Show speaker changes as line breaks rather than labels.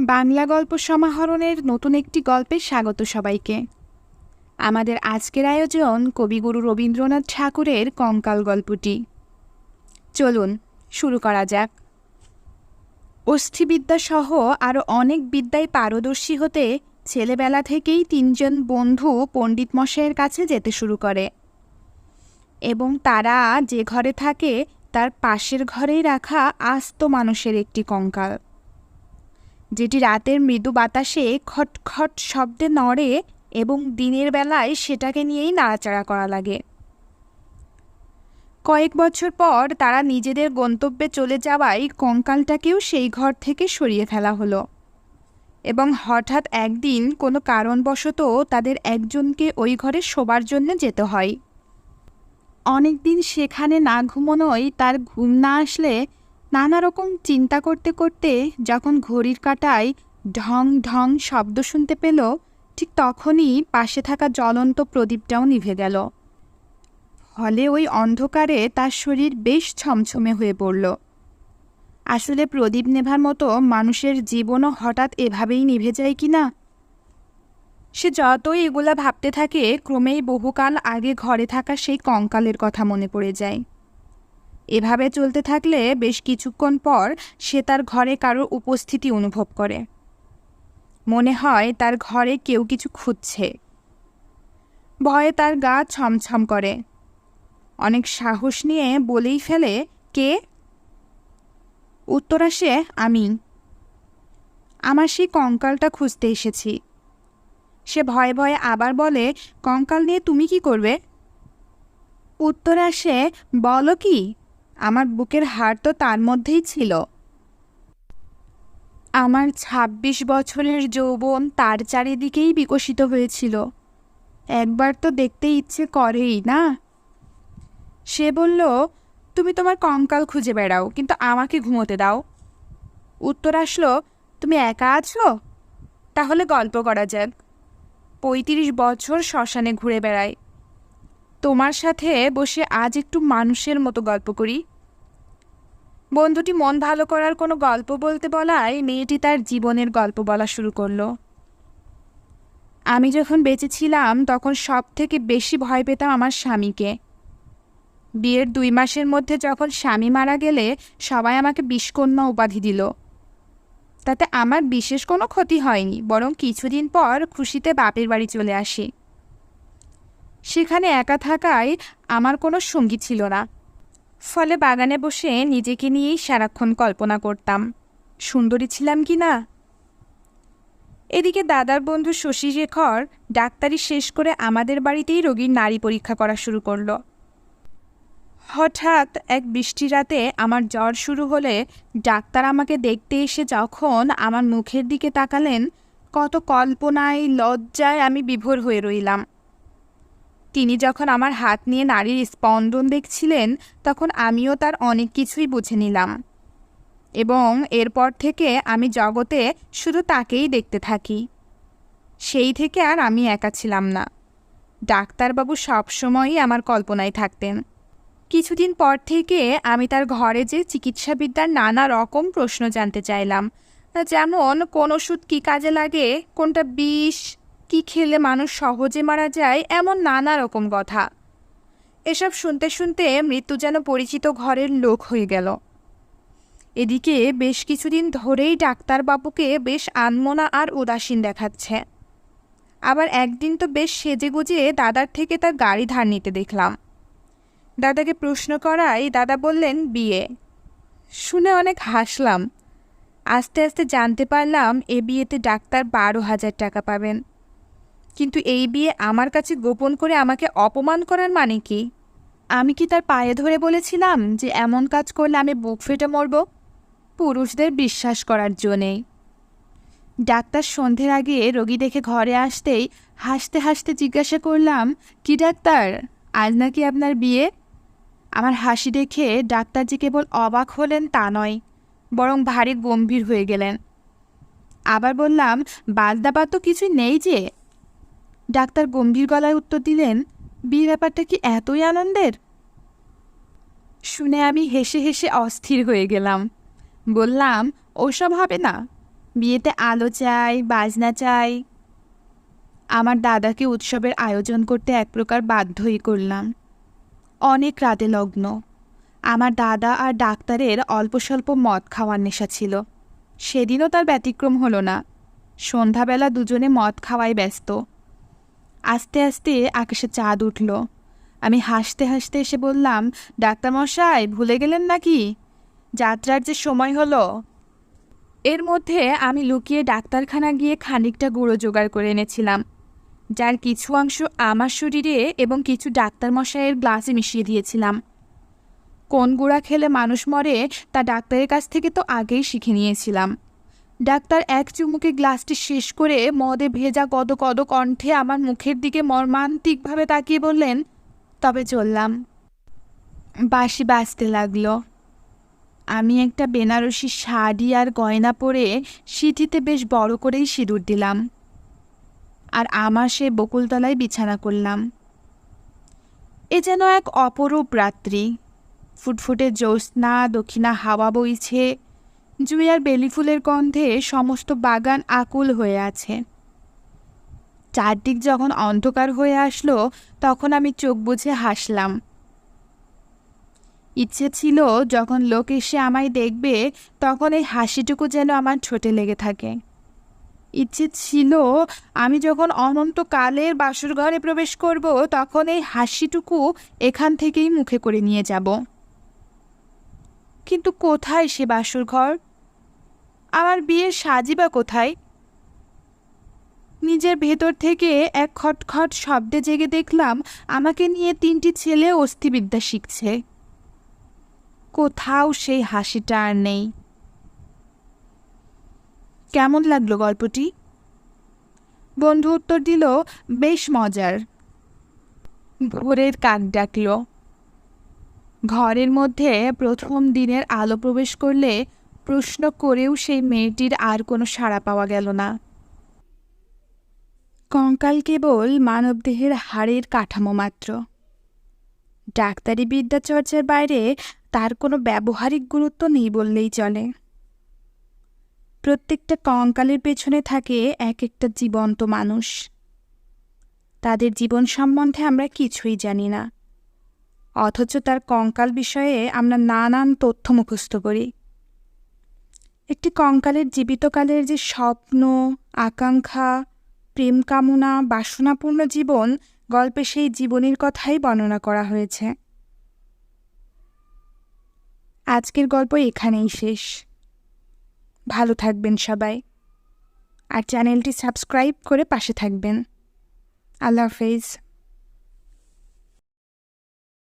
বাংলা গল্প সমাহরণের নতুন একটি গল্পে স্বাগত সবাইকে। আমাদের আজকের আয়োজন কবিগুরু রবীন্দ্রনাথ ঠাকুরের কঙ্কাল গল্পটি। চলুন, শুরু করা যাক। অস্থিবিদ্যাসহ আরও অনেক বিদ্যায় পারদর্শী হতে ছেলেবেলা থেকেই তিনজন বন্ধু পণ্ডিত মশাইয়ের কাছে যেতে শুরু করে। এবং তারা যে ঘরে থাকে, তার পাশের ঘরেই রাখা আস্ত মানুষের একটি কঙ্কাল। যেটি রাতের মৃদু বাতাসে খটখট শব্দে নড়ে এবং দিনের বেলায় সেটাকে নিয়েই নাড়াচাড়া করা লাগে। কয়েক বছর পর তারা নিজেদের গন্তব্যে চলে যাওয়ায় কঙ্কালটাকেও সেই ঘর থেকে সরিয়ে ফেলা হলো এবং হঠাৎ একদিন কোনো কারণবশত তাদের একজনকে ওই ঘরে শোবার জন্য যেতে হয়। অনেকদিন সেখানে না ঘুমোনোয় তার ঘুম না আসলে নানা রকম চিন্তা করতে করতে যখন ঘড়ির কাঁটায় ঢং ঢং শব্দ শুনতে পেল, ঠিক তখনই পাশে থাকা জ্বলন্ত প্রদীপটাও নিভে গেল। ফলে ওই অন্ধকারে তার শরীর বেশ ছমছমে হয়ে পড়ল। আসলে প্রদীপ নেভার মতো মানুষের জীবনও হঠাৎ এভাবেই নিভে যায় কি না সে যতই এগুলা ভাবতে থাকে, ক্রমেই বহুকাল আগে ঘরে থাকা সেই কঙ্কালের কথা মনে পড়ে যায়। এভাবে চলতে থাকলে বেশ কিছুক্ষণ পর সে তার ঘরে কারোর উপস্থিতি অনুভব করে। মনে হয় তার ঘরে কেউ কিছু খুঁজছে। ভয়ে তার গা ছমছম করে। অনেক সাহস নিয়ে বলেই ফেলে, কে? উত্তর আসে, আমি। আমার সেই কঙ্কালটা খুঁজতে এসেছি। সে ভয়ে ভয়ে আবার বলে, কঙ্কাল নিয়ে তুমি কি করবে? উত্তর আসে, বলো কি? আমার বুকের হাড় তো তার মধ্যেই ছিল। আমার ২৬ বছরের যৌবন তার চারিদিকেই বিকশিত হয়েছিল। একবার তো দেখতে ইচ্ছে করেই, না? সে বলল, তুমি তোমার কঙ্কাল খুঁজে বেড়াও, কিন্তু আমাকে ঘুমোতে দাও। উত্তর আসলো, তুমি একা আছো? তাহলে গল্প করা যাক। পঁয়ত্রিশ বছর শ্মশানে ঘুরে বেড়াই তোমার সাথে বসে আজ একটু মানুষের মতো গল্প করি। বন্ধুটি মন ভালো করার কোনো গল্প বলতে বলায় মেয়েটি তার জীবনের গল্প বলা শুরু করল। আমি যখন বেঁচে ছিলাম তখন সব থেকে বেশি ভয় পেতাম আমার স্বামীকে। বিয়ের দুই মাসের মধ্যে যখন স্বামী মারা গেলে সবাই আমাকে বিষকন্যা উপাধি দিল। তাতে আমার বিশেষ কোনো ক্ষতি হয়নি, বরং কিছুদিন পর খুশিতে বাপের বাড়ি চলে আসি। সেখানে একা থাকায় আমার কোনো সঙ্গী ছিল না। ফলে বাগানে বসে নিজেকে নিয়েই সারাক্ষণ কল্পনা করতাম, সুন্দরী ছিলাম কি না? এদিকে দাদার বন্ধু শশী শেখর ডাক্তারি শেষ করে আমাদের বাড়িতেই রোগীর নারী পরীক্ষা করা শুরু করল। হঠাৎ এক বৃষ্টি রাতে আমার জ্বর শুরু হলে ডাক্তার আমাকে দেখতে এসে যখন আমার মুখের দিকে তাকালেন, কত কল্পনায়, লজ্জায় আমি বিভোর হয়ে রইলাম। তিনি যখন আমার হাত নিয়ে নারীর স্পন্দন দেখছিলেন, তখন আমিও তার অনেক কিছুই বুঝে নিলাম। এবং এরপর থেকে আমি জগতে শুধু তাকেই দেখতে থাকি। সেই থেকে আর আমি একা ছিলাম না। ডাক্তারবাবু সবসময়ই আমার কল্পনায় থাকতেন। কিছুদিন পর থেকে আমি তার ঘরে যে চিকিৎসাবিদ্যার নানা রকম প্রশ্ন জানতে চাইলাম। যেমন, কোন ওষুধ কী কাজে লাগে, কোনটা বিষ কি খেলে মানুষ সহজে মারা যায় এমন নানা রকম কথা। এসব শুনতে শুনতে মৃত্যু যেন পরিচিত ঘরের লোক হয়ে গেল। এদিকে বেশ কিছুদিন ধরেই ডাক্তারবাবুকে বেশ আনমনা আর উদাসীন দেখাচ্ছে। আবার একদিন তো বেশ সেজে গুজে দাদার থেকে তার গাড়ি ধার নিতে দেখলাম। দাদাকে প্রশ্ন করায় দাদা বললেন, বিয়ে। শুনে অনেক হাসলাম। আস্তে আস্তে জানতে পারলাম, এ বিয়েতে ডাক্তার বারো হাজার টাকা পাবেন। কিন্তু এই বিয়ে আমার কাছে গোপন করে আমাকে অপমান করার মানে কি? আমি কি তার পায়ে ধরে বলেছিলাম যে এমন কাজ করলে আমি বুক ফেটে মরব? পুরুষদের বিশ্বাস করার জন্যেই ডাক্তার সন্ধ্যের আগে রোগী দেখে ঘরে আসতেই হাসতে হাসতে জিজ্ঞাসা করলাম, কি ডাক্তার? আজ নাকি আপনার বিয়ে? আমার হাসি দেখে ডাক্তার যে কেবল অবাক হলেন তা নয়, বরং ভারী গম্ভীর হয়ে গেলেন। আবার বললাম বাদ তো কিছুই নেই যে? ডাক্তার গম্ভীর গলায় উত্তর দিলেন বিয়ে ব্যাপারটা কি এতই আনন্দের? শুনে আমি হেসে হেসে অস্থির হয়ে গেলাম। বললাম, ওসব হবে না, বিয়েতে আলো চাই, বাজনা চাই। আমার দাদাকে উৎসবের আয়োজন করতে এক প্রকার বাধ্যই করলাম। অনেক রাতে লগ্ন। আমার দাদা আর ডাক্তারের অল্প স্বল্প মদ খাওয়ার নেশা ছিল। সেদিনও তার ব্যতিক্রম হলো না। সন্ধ্যাবেলা দুজনে মদ খাওয়ায় ব্যস্ত। আস্তে আস্তে আকাশে চাঁদ উঠল। আমি হাসতে হাসতে এসে বললাম, ডাক্তারমশাই, ভুলে গেলেন নাকি? যাত্রার যে সময় হলো। এর মধ্যে আমি লুকিয়ে ডাক্তারখানা গিয়ে খানিকটা গুঁড়ো জোগাড় করে এনেছিলাম, যার কিছু অংশ আমার শরীরে এবং কিছু ডাক্তারমশাইয়ের গ্লাসে মিশিয়ে দিয়েছিলাম। কোন গুঁড়া খেলে মানুষ মরে, তা ডাক্তারের কাছ থেকে তো আগেই শিখে নিয়েছিলাম। ডাক্তার এক চুমুকে গ্লাসটি শেষ করে মদে ভেজা কদ কদ কণ্ঠে আমার মুখের দিকে মর্মান্তিকভাবে তাকিয়ে বললেন, তবে চললাম। বাসি বাজতে লাগল। আমি একটা বেনারসি শাড়ি আর গয়না পরে সিঁথিতে বেশ বড় করেই সিঁদুর দিলাম আর আমার সে বকুলতলায় বিছানা করলাম। এ যেন এক অপরূপ রাত্রি। ফুটফুটে জ্যোৎস্না দক্ষিণা হাওয়া বইছে। জুই আর বেলি ফুলের গন্ধে সমস্ত বাগান আকুল হয়ে আছে। চারদিক যখন অন্ধকার হয়ে আসলো, তখন আমি চোখ বুঝে হাসলাম। ইচ্ছে ছিল যখন লোক এসে আমায় দেখবে, তখন এই হাসিটুকু যেন আমার ছোটে লেগে থাকে। ইচ্ছে ছিল আমি যখন অনন্তকালের বাসর ঘরে প্রবেশ করব, তখন এই হাসিটুকু এখান থেকেই মুখে করে নিয়ে যাব। কিন্তু কোথায় সে বাসুর ঘর? আমার বিয়ের সাজি বা কোথায়? নিজের ভেতর থেকে এক খটখট শব্দে জেগে দেখলাম আমাকে নিয়ে তিনটি ছেলে অস্থিবিদ্যা শিখছে। কোথাও সেই হাসিটা আর নেই। কেমন লাগল গল্পটি? বন্ধু উত্তর দিল, বেশ মজার। ভোরের কাক ডাকল ঘরের মধ্যে প্রথম দিনের আলো প্রবেশ করলে প্রশ্ন করেও সেই মেয়েটির আর কোনো সাড়া পাওয়া গেল না। কঙ্কাল কেবল মানবদেহের হাড়ের কাঠামো মাত্র। ডাক্তারি বিদ্যা চর্চার বাইরে তার কোনো ব্যবহারিক গুরুত্ব নেই বললেই চলে। প্রত্যেকটা কঙ্কালের পেছনে থাকে এক একটা জীবন্ত মানুষ। তাদের জীবন সম্বন্ধে আমরা কিছুই জানি না। অথচ তার কঙ্কাল বিষয়ে আমরা নানান তথ্য মুখস্থ করি। একটি কঙ্কালের জীবিতকালের যে স্বপ্ন, আকাঙ্ক্ষা, প্রেম কামনা, বাসনাপূর্ণ জীবন গল্পে সেই জীবনের কথাই বর্ণনা করা হয়েছে। আজকের গল্প এখানেই শেষ। ভালো থাকবেন সবাই। আর চ্যানেলটি সাবস্ক্রাইব করে পাশে থাকবেন। আল্লাহ হাফেজ।